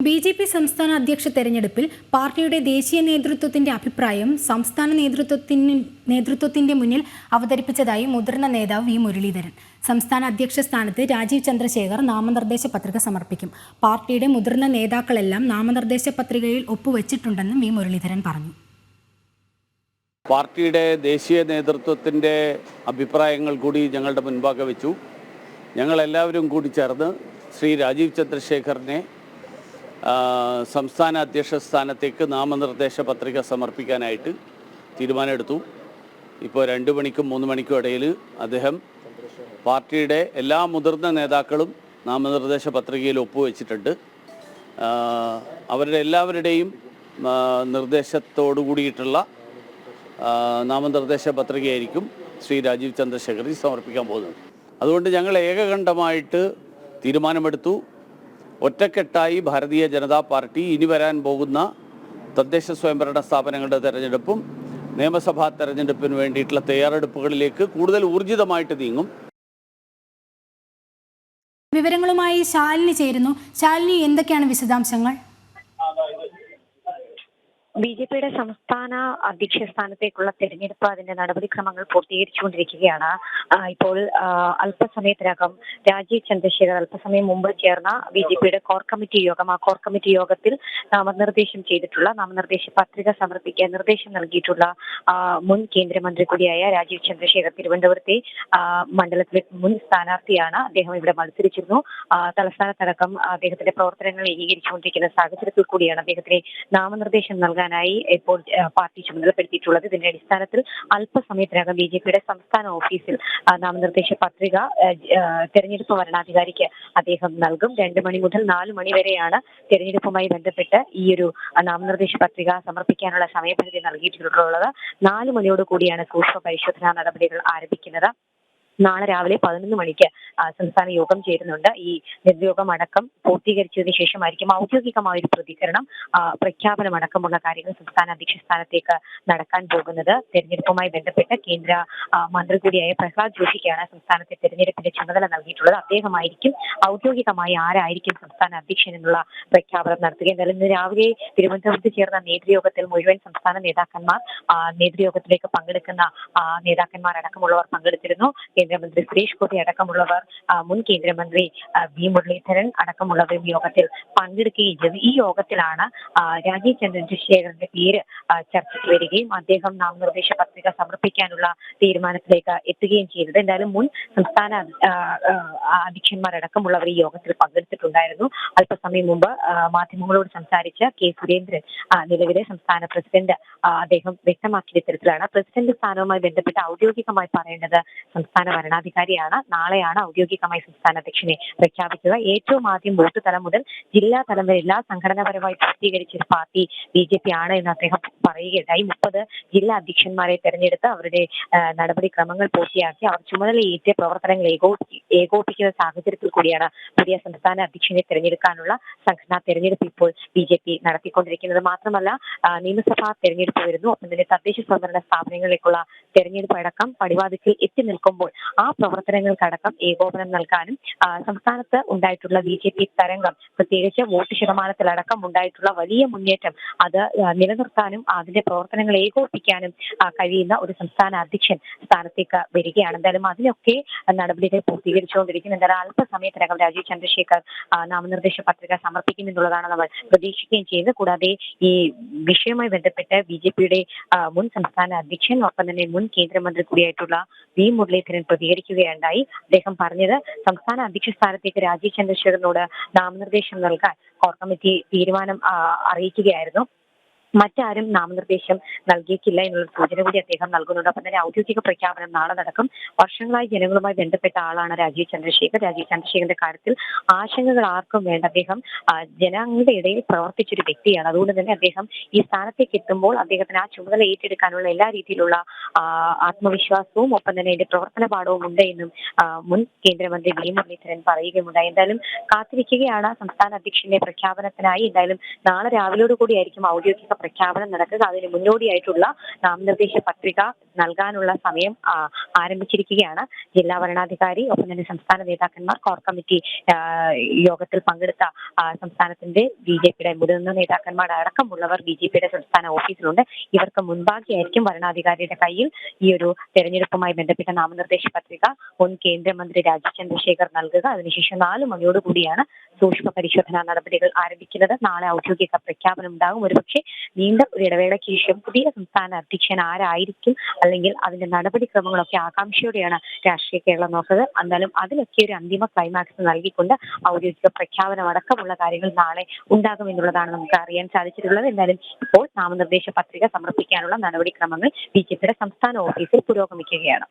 B J P സംസ്ഥാന അധ്യക്ഷ തെരഞ്ഞെടുപ്പിൽ പാർട്ടിയുടെ ദേശീയ നേതൃത്വത്തിന്റെ അഭിപ്രായം സംസ്ഥാന നേതൃത്വത്തിന് നേതൃത്വത്തിന്റെ മുന്നിൽ അവതരിപ്പിച്ചതായി മുതിർന്ന നേതാവ് വി മുരളീധരൻ. സംസ്ഥാന അധ്യക്ഷ സ്ഥാനത്ത് രാജീവ് ചന്ദ്രശേഖർ നാമനിർദ്ദേശ പത്രിക സമർപ്പിക്കും. പാർട്ടിയുടെ മുതിർന്ന നേതാക്കളെല്ലാം നാമനിർദ്ദേശ പത്രികയിൽ ഒപ്പുവെച്ചിട്ടുണ്ടെന്നും വി മുരളീധരൻ പറഞ്ഞു. പാർട്ടിയുടെ ദേശീയ നേതൃത്വത്തിന്റെ അഭിപ്രായങ്ങൾ കൂടി ഞങ്ങളുടെ മുൻപാകെ വെച്ചു. ഞങ്ങൾ എല്ലാവരും കൂടി ചേർന്ന് ശ്രീ രാജീവ് ചന്ദ്രശേഖറിനെ സംസ്ഥാന അധ്യക്ഷ സ്ഥാനത്തേക്ക് നാമനിർദ്ദേശ പത്രിക സമർപ്പിക്കാനായിട്ട് തീരുമാനമെടുത്തു. ഇപ്പോൾ രണ്ട് മണിക്കും മൂന്ന് മണിക്കും ഇടയിൽ അദ്ദേഹം പാർട്ടിയുടെ എല്ലാ മുതിർന്ന നേതാക്കളും നാമനിർദ്ദേശ പത്രികയിൽ ഒപ്പുവെച്ചിട്ടുണ്ട്. അവരുടെ എല്ലാവരുടെയും നിർദ്ദേശത്തോടു കൂടിയിട്ടുള്ള നാമനിർദ്ദേശ പത്രികയായിരിക്കും ശ്രീ രാജീവ് ചന്ദ്രശേഖറിൽ സമർപ്പിക്കാൻ പോകുന്നത്. അതുകൊണ്ട് ഞങ്ങൾ ഏകകണ്ഠമായിട്ട് തീരുമാനമെടുത്തു. ഒറ്റക്കെട്ടായി ഭാരതീയ ജനതാ പാർട്ടി ഇനി വരാൻ പോകുന്ന തദ്ദേശ സ്വയംഭരണ സ്ഥാപനങ്ങളുടെ തെരഞ്ഞെടുപ്പും നിയമസഭാ തെരഞ്ഞെടുപ്പിന് വേണ്ടിയിട്ടുള്ള തയ്യാറെടുപ്പുകളിലേക്ക് കൂടുതൽ ഊർജിതമായിട്ട് നീങ്ങും. വിവരങ്ങളുമായി ശാലിനി ചേരുന്നു. ശാലിനി എന്തൊക്കെയാണ് വിശദാംശങ്ങൾ? ബി ജെ പിയുടെ സംസ്ഥാന അധ്യക്ഷ സ്ഥാനത്തേക്കുള്ള തെരഞ്ഞെടുപ്പ് അതിന്റെ നടപടിക്രമങ്ങൾ പൂർത്തീകരിച്ചുകൊണ്ടിരിക്കുകയാണ്. ഇപ്പോൾ അല്പസമയത്തിനകം രാജീവ് ചന്ദ്രശേഖർ അല്പസമയം മുമ്പ് ചേർന്ന ബി ജെ പിയുടെ കോർ കമ്മിറ്റി യോഗം ആ കോർ കമ്മിറ്റി യോഗത്തിൽ നാമനിർദ്ദേശം ചെയ്തിട്ടുള്ള നാമനിർദ്ദേശ പത്രിക സമർപ്പിക്കാൻ നിർദ്ദേശം നൽകിയിട്ടുള്ള മുൻ കേന്ദ്രമന്ത്രി കൂടിയായ രാജീവ് ചന്ദ്രശേഖർ തിരുവനന്തപുരത്തെ മണ്ഡലത്തിലെ മുൻ സ്ഥാനാർത്ഥിയാണ് അദ്ദേഹം ഇവിടെ മത്സരിച്ചിരുന്നു. തലസ്ഥാനത്തടക്കം അദ്ദേഹത്തിന്റെ പ്രവർത്തനങ്ങൾ ഏകീകരിച്ചുകൊണ്ടിരിക്കുന്ന സാഹചര്യത്തിൽ കൂടിയാണ് അദ്ദേഹത്തിന് നാമനിർദ്ദേശം നൽകാനായി ഇപ്പോൾ പാർട്ടി ചുമതലപ്പെടുത്തിയിട്ടുള്ളത്. ഇതിന്റെ അടിസ്ഥാനത്തിൽ അല്പസമയത്തിനകം ബി ജെ പിയുടെ സംസ്ഥാന ഓഫീസിൽ നാമനിർദ്ദേശ പത്രിക തെരഞ്ഞെടുപ്പ് വരണാധികാരിക്ക് അദ്ദേഹം നൽകും. രണ്ട് മണി മുതൽ നാല് മണി വരെയാണ് തെരഞ്ഞെടുപ്പുമായി ബന്ധപ്പെട്ട് ഈ ഒരു നാമനിർദ്ദേശ പത്രിക സമർപ്പിക്കാനുള്ള സമയപരിധി നൽകിയിട്ടുള്ളത്. നാല് മണിയോട് കൂടിയാണ് സൂക്ഷ്മ പരിശോധനാ നടപടികൾ ആരംഭിക്കുന്നത്. നാളെ രാവിലെ പതിനൊന്ന് മണിക്ക് സംസ്ഥാന യോഗം ചേരുന്നുണ്ട്. ഈ നിർയോഗം അടക്കം പൂർത്തീകരിച്ചതിന് ശേഷമായിരിക്കും ഔദ്യോഗികമായ ഒരു പ്രതികരണം പ്രഖ്യാപനം അടക്കമുള്ള കാര്യങ്ങൾ സംസ്ഥാന അധ്യക്ഷ സ്ഥാനത്തേക്ക് നടക്കാൻ പോകുന്നത്. തെരഞ്ഞെടുപ്പുമായി ബന്ധപ്പെട്ട് കേന്ദ്ര മന്ത്രി കൂടിയായ പ്രഹ്ലാദ് ജോഷിക്കാണ് സംസ്ഥാനത്തെ തെരഞ്ഞെടുപ്പിന്റെ ചുമതല നൽകിയിട്ടുള്ളത്. അദ്ദേഹമായിരിക്കും ഔദ്യോഗികമായി ആരായിരിക്കും സംസ്ഥാന അധ്യക്ഷൻ എന്നുള്ള പ്രഖ്യാപനം നടത്തുക. എന്നാലും ഇന്ന് രാവിലെ തിരുവനന്തപുരത്ത് ചേർന്ന നേതൃയോഗത്തിൽ മുഴുവൻ സംസ്ഥാന നേതാക്കന്മാർ നേതൃയോഗത്തിലേക്ക് പങ്കെടുക്കുന്ന നേതാക്കന്മാർ അടക്കമുള്ളവർ പങ്കെടുത്തിരുന്നു. കേന്ദ്രമന്ത്രി സുരേഷ് ഗോപി അടക്കമുള്ളവർ മുൻ കേന്ദ്രമന്ത്രി വി മുരളീധരൻ അടക്കമുള്ളവരും യോഗത്തിൽ പങ്കെടുക്കുകയും ചെയ്തു. ഈ യോഗത്തിലാണ് രാജീവ് ചന്ദ്രശേഖരന്റെ പേര് ചർച്ചയ്ക്ക് വരികയും അദ്ദേഹം നാമനിർദ്ദേശ പത്രിക സമർപ്പിക്കാനുള്ള തീരുമാനത്തിലേക്ക് എത്തുകയും ചെയ്തത്. എന്തായാലും മുൻ സംസ്ഥാന അധ്യക്ഷന്മാരടക്കമുള്ളവർ ഈ യോഗത്തിൽ പങ്കെടുത്തിട്ടുണ്ടായിരുന്നു. അല്പസമയം മുമ്പ് മാധ്യമങ്ങളോട് സംസാരിച്ച കെ സുരേന്ദ്രൻ നിലവിലെ സംസ്ഥാന പ്രസിഡന്റ് അദ്ദേഹം വ്യക്തമാക്കിയ തരത്തിലാണ് പ്രസിഡന്റ് സ്ഥാനവുമായി ബന്ധപ്പെട്ട് ഔദ്യോഗികമായി പറയേണ്ടത് സംസ്ഥാന ഭരണാധികാരിയാണ്. നാളെയാണ് ഔദ്യോഗികമായി സംസ്ഥാന അധ്യക്ഷനെ പ്രഖ്യാപിക്കുക ഏറ്റവും ആദ്യം ബൂത്ത് തലം മുതൽ ജില്ലാ തലം വരെ എല്ലാ സംഘടനാപരമായി പൂർത്തീകരിച്ച പാർട്ടി ബി ജെ പി ആണ് എന്ന് അദ്ദേഹം പറയുകയുണ്ടായി. മുപ്പത് ജില്ലാ അധ്യക്ഷന്മാരെ തെരഞ്ഞെടുത്ത് അവരുടെ നടപടിക്രമങ്ങൾ പൂർത്തിയാക്കി അവർ ചുമതലയേറ്റ് പ്രവർത്തനങ്ങൾ ഏകോപി ഏകോപിക്കുന്ന സാഹചര്യത്തിൽ കൂടിയാണ് പുതിയ സംസ്ഥാന അധ്യക്ഷനെ തെരഞ്ഞെടുക്കാനുള്ള സംഘടനാ തെരഞ്ഞെടുപ്പ് ഇപ്പോൾ ബി ജെ പി നടത്തിക്കൊണ്ടിരിക്കുന്നത്. മാത്രമല്ല നിയമസഭാ തെരഞ്ഞെടുപ്പ് വരുന്നു. ഒപ്പം തന്നെ തദ്ദേശ സ്വയംഭരണ സ്ഥാപനങ്ങളിലേക്കുള്ള തെരഞ്ഞെടുപ്പ് അടക്കം പടിവാതിക്കൽ എത്തി നിൽക്കുമ്പോൾ ആ പ്രവർത്തനങ്ങൾക്കടക്കം ഏകോപനം നൽകാനും സംസ്ഥാനത്ത് ഉണ്ടായിട്ടുള്ള ബി ജെ പി തരംഗം പ്രത്യേകിച്ച് വോട്ട് ശതമാനത്തിലടക്കം ഉണ്ടായിട്ടുള്ള വലിയ മുന്നേറ്റം അത് നിലനിർത്താനും അതിന്റെ പ്രവർത്തനങ്ങൾ ഏകോപിപ്പിക്കാനും കഴിയുന്ന ഒരു സംസ്ഥാന അധ്യക്ഷൻ സ്ഥാനത്തേക്ക് വരികയാണ്. എന്തായാലും അതിനൊക്കെ നടപടികൾ പൂർത്തീകരിച്ചുകൊണ്ടിരിക്കുന്നു. എന്തായാലും അല്പസമയത്തിനകം രാജീവ് ചന്ദ്രശേഖർ നാമനിർദ്ദേശ പത്രിക സമർപ്പിക്കുമെന്നുള്ളതാണ് നമ്മൾ പ്രതീക്ഷിക്കുകയും ചെയ്യുന്നത്. കൂടാതെ ഈ വിഷയവുമായി ബന്ധപ്പെട്ട് ബി ജെ പിയുടെ മുൻ സംസ്ഥാന അധ്യക്ഷൻ ഒപ്പം തന്നെ മുൻ കേന്ദ്രമന്ത്രി കൂടിയായിട്ടുള്ള വി മുരളീധരൻ പ്രതികരിക്കുകയുണ്ടായി. അദ്ദേഹം പറഞ്ഞത്. സംസ്ഥാന അധ്യക്ഷ സ്ഥാനത്തേക്ക് രാജീവ് ചന്ദ്രശേഖരനോട് നാമനിർദ്ദേശം നൽകാൻ കോർ കമ്മിറ്റി തീരുമാനം അറിയിക്കുകയായിരുന്നു. മറ്റാരും നാമനിർദ്ദേശം നൽകിയിട്ടില്ല എന്നുള്ള സൂചന കൂടി അദ്ദേഹം നൽകുന്നുണ്ട്. അപ്പം തന്നെ ഔദ്യോഗിക പ്രഖ്യാപനം നാളെ നടക്കും. വർഷങ്ങളായി ജനങ്ങളുമായി ബന്ധപ്പെട്ട ആളാണ് രാജീവ് ചന്ദ്രശേഖർ. രാജീവ് ചന്ദ്രശേഖരന്റെ കാര്യത്തിൽ ആശങ്കകൾ ആർക്കും വേണ്ട. അദ്ദേഹം ജനങ്ങളുടെ ഇടയിൽ പ്രവർത്തിച്ചൊരു വ്യക്തിയാണ്. അതുകൊണ്ട് തന്നെ അദ്ദേഹം ഈ സ്ഥാനത്തേക്ക് എത്തുമ്പോൾ അദ്ദേഹത്തിന് ആ ചുമതല ഏറ്റെടുക്കാനുള്ള എല്ലാ രീതിയിലുള്ള ആത്മവിശ്വാസവും ഒപ്പം തന്നെ അതിന്റെ പ്രവർത്തന പാഠവും ഉണ്ട് എന്നും മുൻ കേന്ദ്രമന്ത്രി വി മുരളീധരൻ പറയുകയുണ്ടായി എന്തായാലും കാത്തിരിക്കുകയാണ്. സംസ്ഥാന അധ്യക്ഷന്റെ പ്രഖ്യാപനത്തിനായി എന്തായാലും നാളെ രാവിലോട് കൂടിയായിരിക്കും ഔദ്യോഗിക പ്രഖ്യാപനം നടക്കുക. അതിന് മുന്നോടിയായിട്ടുള്ള നാമനിർദ്ദേശ പത്രിക നൽകാനുള്ള സമയം ആരംഭിച്ചിരിക്കുകയാണ്. ജില്ലാ ഭരണാധികാരി ഒപ്പം തന്നെ സംസ്ഥാന നേതാക്കന്മാർ കോർ കമ്മിറ്റി യോഗത്തിൽ പങ്കെടുത്ത സംസ്ഥാനത്തിന്റെ ബി ജെ പിയുടെ മുതിർന്ന നേതാക്കന്മാർ അടക്കമുള്ളവർ ബി ജെ പിയുടെ സംസ്ഥാന ഓഫീസിലുണ്ട്. ഇവർക്ക് മുൻപാകെയായിരിക്കും വരണാധികാരിയുടെ കയ്യിൽ ഈ ഒരു തെരഞ്ഞെടുപ്പുമായി ബന്ധപ്പെട്ട നാമനിർദ്ദേശ പത്രിക. മുൻ കേന്ദ്രമന്ത്രി രാജീവ് ചന്ദ്രശേഖർ നൽകുക. അതിനുശേഷം നാല് മണിയോടുകൂടിയാണ് സൂക്ഷ്മ പരിശോധനാ നടപടികൾ ആരംഭിക്കുന്നത്. നാളെ ഔദ്യോഗിക പ്രഖ്യാപനം ഉണ്ടാകും. ഒരുപക്ഷെ നീണ്ട ഒരു ഇടവേളയ്ക്ക് ശേഷം പുതിയ സംസ്ഥാന അധ്യക്ഷൻ ആരായിരിക്കും? അല്ലെങ്കിൽ അതിന്റെ നടപടിക്രമങ്ങളൊക്കെ ആകാംക്ഷയോടെയാണ് രാഷ്ട്രീയ കേരളം നോക്കുന്നത്. എന്നാലും അതിനൊക്കെ ഒരു അന്തിമ ക്ലൈമാക്സ് നൽകിക്കൊണ്ട് ഔദ്യോഗിക പ്രഖ്യാപനം അടക്കമുള്ള കാര്യങ്ങൾ നാളെ ഉണ്ടാകുമെന്നുള്ളതാണ് നമുക്ക് അറിയാൻ സാധിച്ചിട്ടുള്ളത്. എന്തായാലും ഇപ്പോൾ നാമനിർദ്ദേശ പത്രിക സമർപ്പിക്കാനുള്ള നടപടിക്രമങ്ങൾ ബി ജെ പിയുടെ സംസ്ഥാന ഓഫീസിൽ പുരോഗമിക്കുകയാണ്.